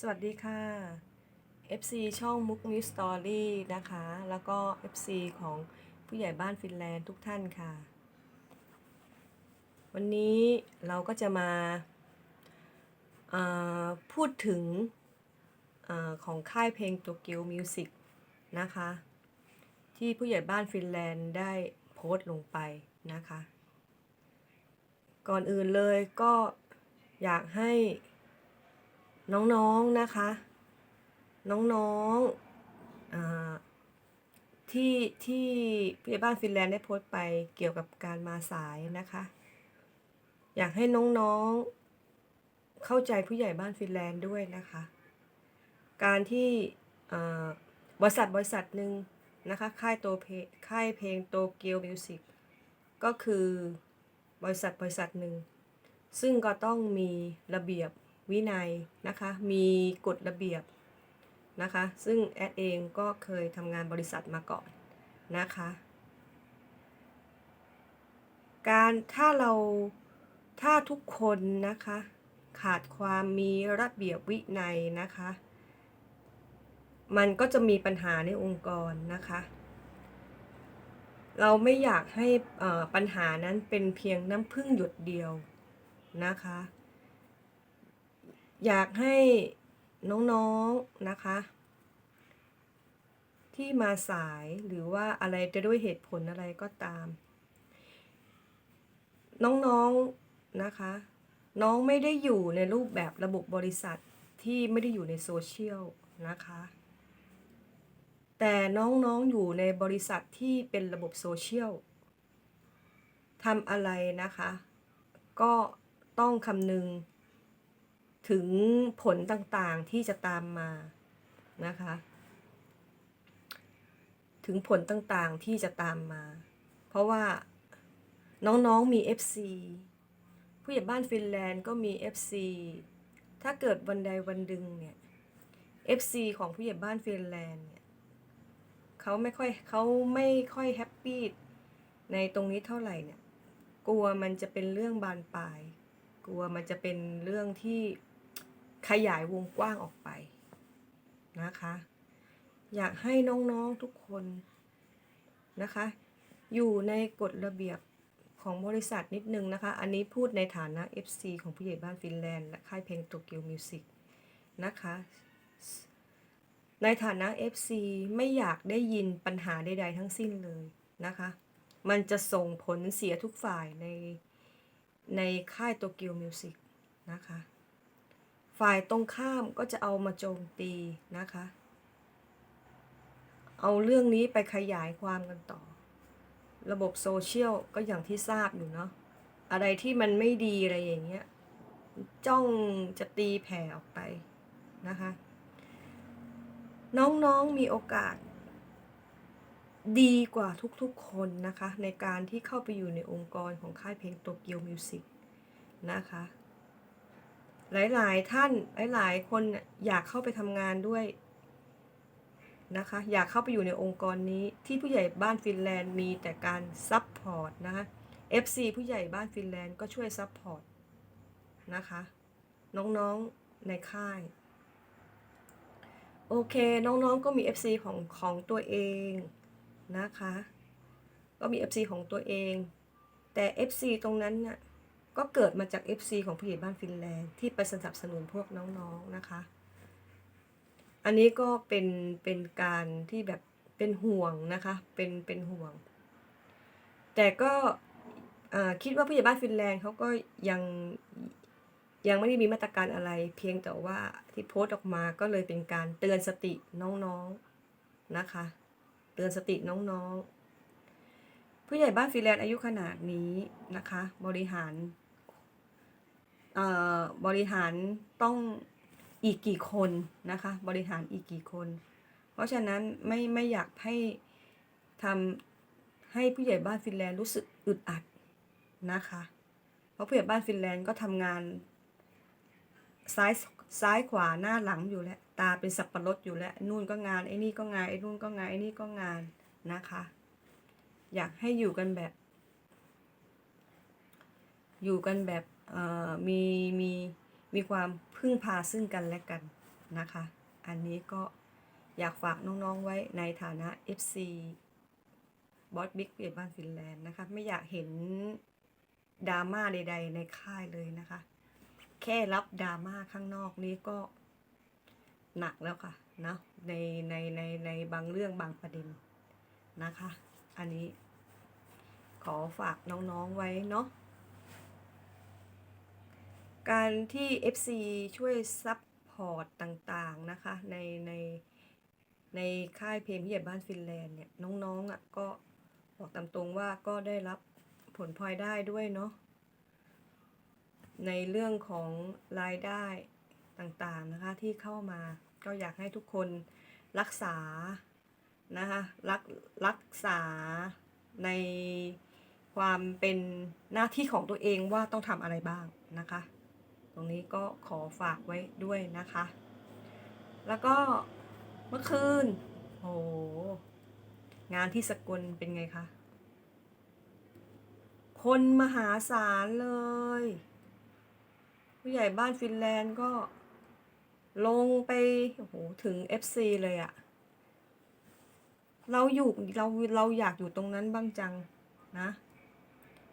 สวัสดีค่ะ FC ช่องมุกมิสตอรี่นะคะ แล้วก็ FC ของผู้ใหญ่บ้านฟินแลนด์ทุกท่านค่ะ วันนี้เราก็จะมาาพูดถึงอของค่ายเพลงโตเกียวมิวสิกนะคะ ที่ผู้ใหญ่บ้านฟินแลนด์ได้โพสต์ลงไปนะคะ ก่อนอื่นเลยก็อยากให้ น้องๆนะคะ น้องๆอาที่ที่ผู้ใหญ่บ้านฟินแลนด์ได้โพสต์ไปเกี่ยวกับการมาสายนะคะ อยากให้น้องๆเข้าใจผู้ใหญ่บ้านฟินแลนด์ด้วยนะคะ การที่อ่าบริษัทบริษัทหนึ่งนะคะค่ายโตเพค่ายเพลงโตเกียวมิวสิกก็คือบริษัทบริษัทหนึ่งซึ่งก็ต้องมีระเบียบ วินัยนะคะ มีกฎระเบียบนะคะ ซึ่งแอดเองก็เคยทำงานบริษัทมาก่อนนะคะ การถ้าเราถ้าทุกคนนะคะ ขาดความมีระเบียบวินัยนะคะ มันก็จะมีปัญหาในองค์กรนะคะ เราไม่อยากให้ปัญหานั้นเป็นเพียงน้ำพึ่งหยดเดียวนะคะ อยากให้น้องๆนะคะ ที่มาสายหรือว่าอะไรจะด้วยเหตุผลอะไรก็ตาม น้องๆนะคะ น้องไม่ได้อยู่ในรูปแบบระบบบริษัทที่ไม่ได้อยู่ในโซเชียลนะคะ แต่น้องๆอยู่ในบริษัทที่เป็นระบบโซเชียลทำอะไรนะคะ ก็ต้องคำนึง ถึงผลต่างๆที่จะตามมานะคะ ถึงผลต่างๆที่จะตามมา เพราะว่าน้องๆมี FC ผู้ใหญ่บ้านฟินแลนด์ก็มี FC ถ้าเกิดวันใดวันหนึ่งเนี่ย FC ของผู้ใหญ่บ้านฟินแลนด์เนี่ยเขาไม่ค่อยเขาไม่ค่อยแฮปปี้ในตรงนี้เท่าไหร่เนี่ย กลัวมันจะเป็นเรื่องบานปลาย กลัวมันจะเป็นเรื่องที่ ขยายวงกว้างออกไปนะคะ อยากให้น้องๆทุกคนนะคะ อยู่ในกฎระเบียบของบริษัทนิดนึงนะคะ อันนี้พูดในฐานะ FC ของผู้ใหญ่บ้านฟินแลนด์และค่ายเพลงโตเกียวมิวสิกนะคะ ในฐานะ FC ไม่อยากได้ยินปัญหาใดๆทั้งสิ้นเลยนะคะ มันจะส่งผลเสียทุกฝ่ายในในค่ายโตเกียวมิวสิกนะคะ ฝ่ายตรงข้ามก็จะเอามาโจมตีนะคะ เอาเรื่องนี้ไปขยายความกันต่อ ระบบโซเชียลก็อย่างที่ทราบอยู่เนาะ อะไรที่มันไม่ดีอะไรอย่างเงี้ย จ้องจะตีแผ่ออกไปนะคะ น้องๆมีโอกาส ดีกว่าทุกๆคนนะคะ ในการที่เข้าไปอยู่ในองค์กรของค่ายเพลงโตเกียวมิวสิกนะคะ หลาย ๆ ท่านหลาย ๆ คนอยากเข้าไปทำงานด้วยนะคะ อยากเข้าไปอยู่ในองค์กรนี้ที่ผู้ใหญ่บ้านฟินแลนด์มีแต่การซัพพอร์ตนะคะ FC ผู้ใหญ่บ้านฟินแลนด์ก็ช่วยซัพพอร์ตนะคะ น้องๆในค่ายโอเค น้องๆก็มี FC ของของตัวเองนะคะ ก็มี FC ของตัวเอง แต่ FC ตรงนั้นน่ะ ก็เกิดมาจาก FC ของผู้ใหญ่บ้านฟินแลนด์ที่ไปสนับสนุนพวกน้องๆนะคะ อันนี้ก็เป็นเป็นการที่แบบเป็นห่วงนะคะ เป็นเป็นห่วง แต่ก็คิดว่าผู้ใหญ่บ้านฟินแลนด์เขาก็ยังยังไม่ได้มีมาตรการอะไร เพียงแต่ว่าที่โพสต์ออกมาก็เลยเป็นการเตือนสติน้องๆนะคะ เตือนสติน้องๆผู้ใหญ่บ้านฟินแลนด์อายุขนาดนี้นะคะ บริหาร บริหารต้องอีกกี่คนนะคะ บริหารอีกกี่คน เพราะฉะนั้นไม่ไม่อยากให้ทำให้ผู้ใหญ่บ้านฟินแลนด์รู้สึกอึดอัดนะคะ เพราะผู้ใหญ่บ้านฟินแลนด์ก็ทำงานซ้ายซ้ายขวาหน้าหลังอยู่แล้ว ตาเป็นสับปะรดอยู่แล้ว นู่นก็งานไอ้นี่ก็งานไอ้นู่นก็งานไอ้นี่ก็งานนะคะ อยากให้อยู่กันแบบ อยู่กันแบบ มีมีมีความพึ่งพาซึ่งกันและกันนะคะ อันนี้ก็อยากฝากน้องๆไว้ในฐานะ FC บอสบิ๊กเปียบ้านฟินแลนด์นะคะ ไม่อยากเห็นดราม่าใด ๆ ในค่ายเลยนะคะ แค่รับดราม่าข้างนอกนี้ก็หนักแล้วค่ะนะในในในในบางเรื่องบางประเด็นนะคะ อันนี้ขอฝากน้องๆไว้เนาะ การที่ FC ช่วยซัพพอร์ตต่างๆนะคะในในในค่ายเพลงพี่ใหญ่บ้านฟินแลนด์เนี่ยน้องๆอะก็บอกตามตรงว่าก็ได้รับผลพลอยได้ด้วยเนาะในเรื่องของรายได้ต่างๆนะคะที่เข้ามาก็อยากให้ทุกคนรักษานะคะรักรักษาในความเป็นหน้าที่ของตัวเองว่าต้องทำอะไรบ้างนะคะ ตรงนี้ก็ขอฝากไว้ด้วยนะคะ แล้วก็เมื่อคืนโหงานที่สกลเป็นไงคะ คนมหาศาลเลย ผู้ใหญ่บ้านฟินแลนด์ก็ลงไปโอ้โหถึง FC เลยอะเราอยู่เราเราอยากอยู่ตรงนั้นบ้างจังนะ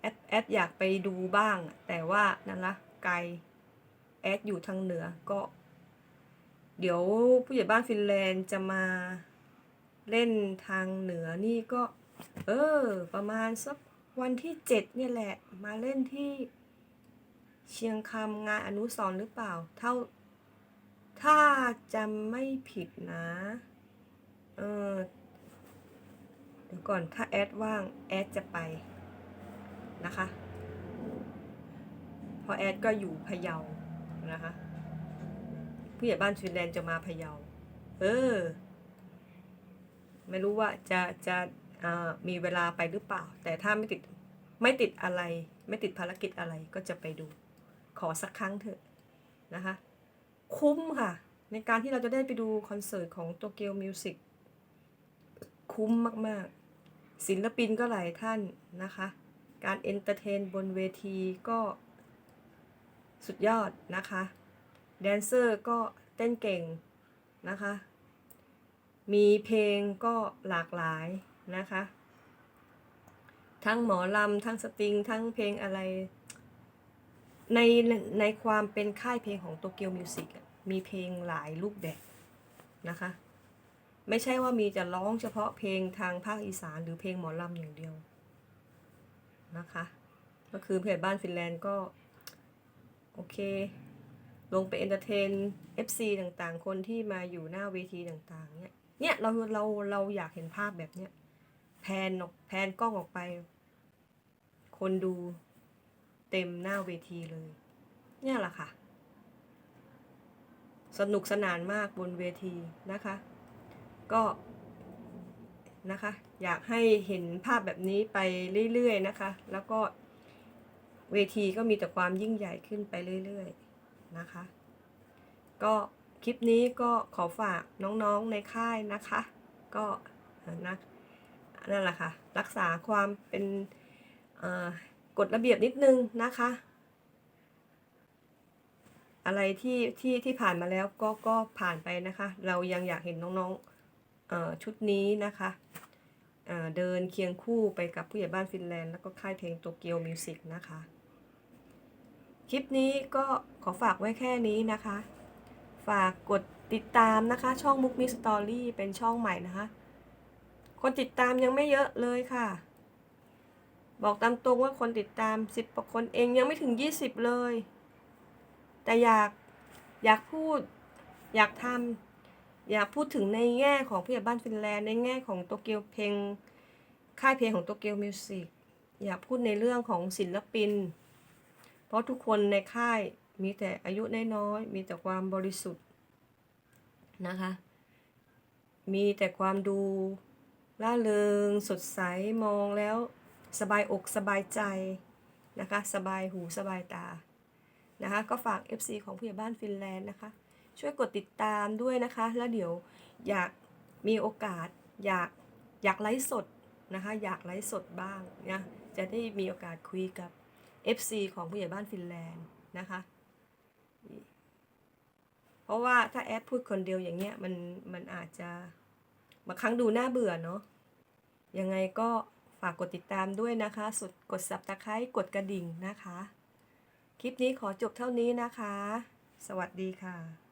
แอดแอดอยากไปดูบ้าง แต่ว่านั่นละไกล แอดอยู่ทางเหนือก็ เดี๋ยวผู้ใหญ่บ้านฟินแลนด์จะมาเล่นทางเหนือนี่ก็ เออ ประมาณสักวันที่เจ็ดเนี่ยแหละ มาเล่นที่เชียงคำงานอนุสรหรือเปล่า เท่า ถ้าจำไม่ผิดนะ เออเดี๋ยวก่อนถ้าแอดว่าง แอดจะไปนะคะพราะแอดก็อยู่พะเยา นะคะ ผู้ใหญ่บ้านฟินแลนด์จะมาพะเยา เออ ไม่รู้ว่าจะจะมีเวลาไปหรือเปล่า แต่ถ้าไม่ติดไม่ติดอะไร ไม่ติดภารกิจอะไรก็จะไปดู ขอสักครั้งเถอะนะคะ คุ้มค่ะ ในการที่เราจะได้ไปดูคอนเสิร์ตของโตเกียวมิวสิกคุ้มมาก ๆ ศิลปินก็หลายท่านนะคะ การเอนเตอร์เทนบนเวทีก็ สุดยอดนะคะแดนเซอร์ก็เต้นเก่งนะคะ มีเพลงก็หลากหลายนะคะ ทั้งหมอลำทั้งสตริง ทั้งเพลงอะไร ในในความเป็นค่ายเพลงของโตเกียวมิวสิกมีเพลงหลายรูปแบบนะคะ ไม่ใช่ว่ามีจะร้องเฉพาะเพลงทางภาคอีสานหรือเพลงหมอลำอย่างเดียวนะคะ ก็คือเพจบ้านฟินแลนด์ก็ โอเค ลงไปเอนเตอร์เทน FC ต่างๆ คนที่มาอยู่หน้าเวทีต่างๆ เนี่ย เนี่ยเราเราเราอยากเห็นภาพแบบเนี้ยแพนออกแพนกล้องออกไป คนดูเต็มหน้าเวทีเลย เนี่ยแหละค่ะ สนุกสนานมากบนเวทีนะคะ ก็นะคะ อยากให้เห็นภาพแบบนี้ไปเรื่อยๆนะคะ แล้วก็ เวทีก็มีแต่ความยิ่งใหญ่ขึ้นไปเรื่อยๆนะคะ ก็คลิปนี้ก็ขอฝากน้องๆในค่ายนะคะ ก็นะนั่นแหละค่ะ รักษาความเป็นกฎระเบียบนิดนึงนะคะ อะไรที่ที่ที่ผ่านมาแล้วก็ก็ผ่านไปนะคะ เรายังอยากเห็นน้องๆชุดนี้นะคะเเดินเคียงคู่ไปกับผู้ใหญ่บ้านฟินแลนด์แล้วก็ค่ายเพลงโตเกียวมิวสิกนะคะ คลิปนี้ก็ขอฝากไว้แค่นี้นะคะ ฝากกดติดตามนะคะ ช่องมุกมิสตอรี่เป็นช่องใหม่นะคะ คนติดตามยังไม่เยอะเลยค่ะ บอกตามตรงว่าคนติดตามสิบกว่าคนเองยังไม่ถึงยี่สิบเลย แต่อยากอยากพูดอยากทำอยากพูดถึงในแง่ของผู้ใหญ่บ้านฟินแลนด์ในแง่ของโตเกียวเพลงค่ายเพลงของโตเกียวมิวสิกอยากพูดในเรื่องของศิลปิน เพราะทุกคนในค่ายมีแต่อายุน้อยๆมีแต่ความบริสุทธิ์นะคะ มีแต่ความดูล่าเริง สดใสมองแล้วสบายอกสบายใจนะคะ สบายหูสบายตานะคะ ก็ฝาก FC ของผู้ใหญ่บ้านฟินแลนด์นะคะ ช่วยกดติดตามด้วยนะคะ แล้วเดี๋ยวอยากมีโอกาสอยากอยากไลฟ์สดนะคะ อยากไลฟ์สดบ้างนะจะได้มีโอกาสคุยกับ FC ของผู้ใหญ่บ้านฟินแลนด์นะคะ เพราะว่าถ้าแอดพูดคนเดียวอย่างเงี้ยมันมันอาจจะบางครั้งดูน่าเบื่อเนาะยังไงก็ฝากกดติดตามด้วยนะคะสุดกด s u b s c r i b ์กดกระดิ่งนะคะ คลิปนี้ขอจบเท่านี้นะคะ สวัสดีค่ะ